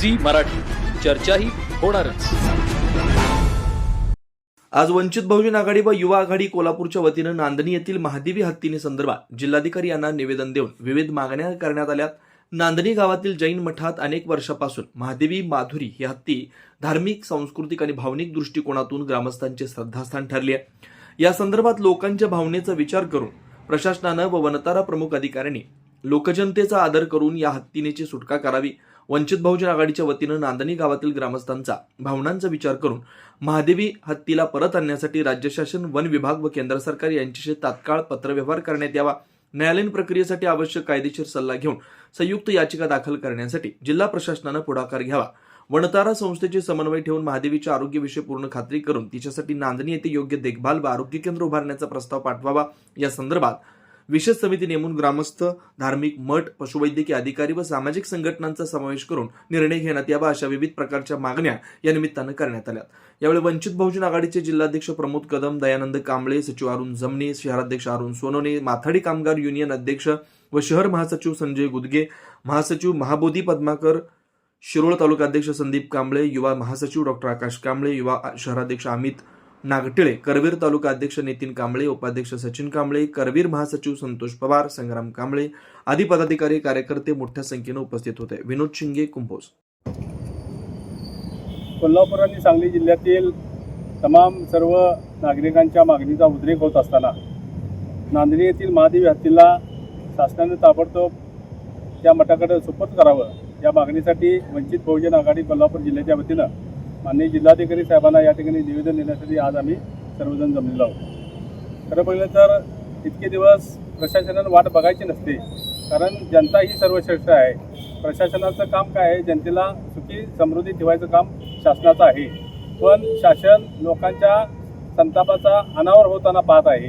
Zee Marathi. चर्चाही होणारच. आज वंचित बहुजन आघाडी व युवा आघाडी कोल्हापूरच्या वतीनं नांदणी येथील महादेवी हत्तीने संदर्भात जिल्हाधिकारी यांना निवेदन देऊन विविध मागण्या करण्यात आल्यात. नांदणी गावातील जैन मठात अनेक वर्षापासून महादेवी माधुरी ही हत्ती धार्मिक सांस्कृतिक आणि भावनिक दृष्टिकोनातून ग्रामस्थांचे श्रद्धास्थान ठरली आहे. या संदर्भात लोकांच्या भावनेचा विचार करून प्रशासनानं व वनतारा प्रमुख अधिकाऱ्यांनी लोकजनतेचा आदर करून या हत्तीनेची सुटका करावी वंचित बहुजन आघाडीच्या वतीनं नांदणी गावातील ग्रामस्थांचा भावनांचा विचार करून महादेवी हत्तीला परत आणण्यासाठी राज्य शासन वन विभाग व केंद्र सरकार यांच्याशी तात्काळ पत्रव्यवहार करण्यात यावा. न्यायालयीन प्रक्रियेसाठी आवश्यक कायदेशीर सल्ला घेऊन संयुक्त याचिका दाखल करण्यासाठी जिल्हा प्रशासनानं पुढाकार घ्यावा. वनतारा संस्थेचे समन्वय ठेवून महादेवीच्या आरोग्यविषयी पूर्ण खात्री करून तिच्यासाठी नांदणी येथे योग्य देखभाल व आरोग्य केंद्र उभारण्याचा प्रस्ताव पाठवावा. या संदर्भात विशेष समिती नेमून ग्रामस्थ धार्मिक मठ पशुवैद्यकीय अधिकारी व सामाजिक संघटनांचा समावेश करून निर्णय घेण्यात यावा अशा विविध प्रकारच्या मागण्या या निमित्तानं करण्यात आल्या यावेळी वंचित बहुजन आघाडीचे जिल्हाध्यक्ष प्रमोद कदम दयानंद कांबळे सचिव अरुण जमने शहराध्यक्ष अरुण सोनवणे माथाडी कामगार युनियन अध्यक्ष व शहर महासचिव संजय गुदगे महासचिव महाबोधी पद्माकर शिरोळ तालुकाध्यक्ष संदीप कांबळे युवा महासचिव डॉक्टर आकाश कांबळे युवा शहराध्यक्ष अमित नागटिळे करवीर तालुका अध्यक्ष नितीन कांबळे उपाध्यक्ष सचिन कांबळे करवीर महासचिव संतोष पवार संग्राम कांबळे आदी पदाधिकारी कार्यकर्ते मोठ्या संख्येनं उपस्थित होते. विनोद शिंगे कुंभोज. कोल्हापूर आणि सांगली जिल्ह्यातील तमाम सर्व नागरिकांच्या मागणीचा उद्रेक होत असताना नांदणी येथील महादेवी हत्तीला शासनाने ताबडतोब त्या मठाकडे सुपूर्द करावं या मागणीसाठी वंचित बहुजन आघाडी कोल्हापूर जिल्ह्याच्या वतीनं माननीय जिल्हाधिकारी साहेबांना या ठिकाणी निवेदन देण्यासाठी आज आम्ही सर्वजण जमलेलो आहोत. खरं पहिलं तर इतके दिवस प्रशासनानं वाट बघायची नसते. कारण जनता ही सर्वश्रेष्ठ आहे. प्रशासनाचं काम काय आहे? जनतेला सुखी समृद्धी ठेवायचं काम शासनाचं आहे. पण शासन लोकांच्या संतापाचा अनावर होताना पाहत आहे.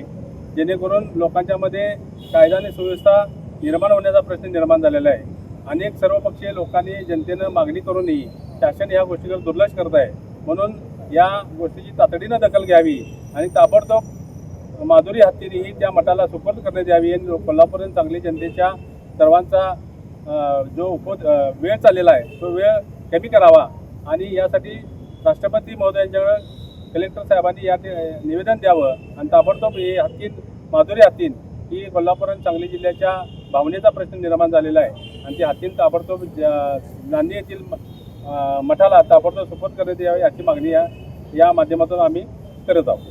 जेणेकरून लोकांच्यामध्ये कायदा आणि सुव्यवस्था निर्माण होण्याचा प्रश्न निर्माण झालेला आहे. अनेक सर्वपक्षीय लोकांनी जनतेनं मागणी करूनही शासन या गोष्टीकडे दुर्लक्ष करत आहे. म्हणून या गोष्टीची तातडीनं दखल घ्यावी आणि ताबडतोब माधुरी हत्तीने ही त्या मठाला सुपूर्द करण्यात यावी आणि कोल्हापूर आणि सांगली जनतेच्या सर्वांचा जो उप वेळ चाललेला आहे तो वेळ कमी करावा आणि यासाठी राष्ट्रपती महोदयांच्याकडे कलेक्टर साहेबांनी या निवेदन द्यावं आणि ताबडतोब हे हत्तीन माधुरी हत्तीन ही कोल्हापूर आणि सांगली जिल्ह्याच्या भावनेचा प्रश्न निर्माण झालेला आहे. आणि ती हत्तीन ताबडतोब ज- नांदी येथील मठाला ताबडतोब सुपूर्द करण्यात यावी याची मागणी या या माध्यमातून आम्ही करत आहोत.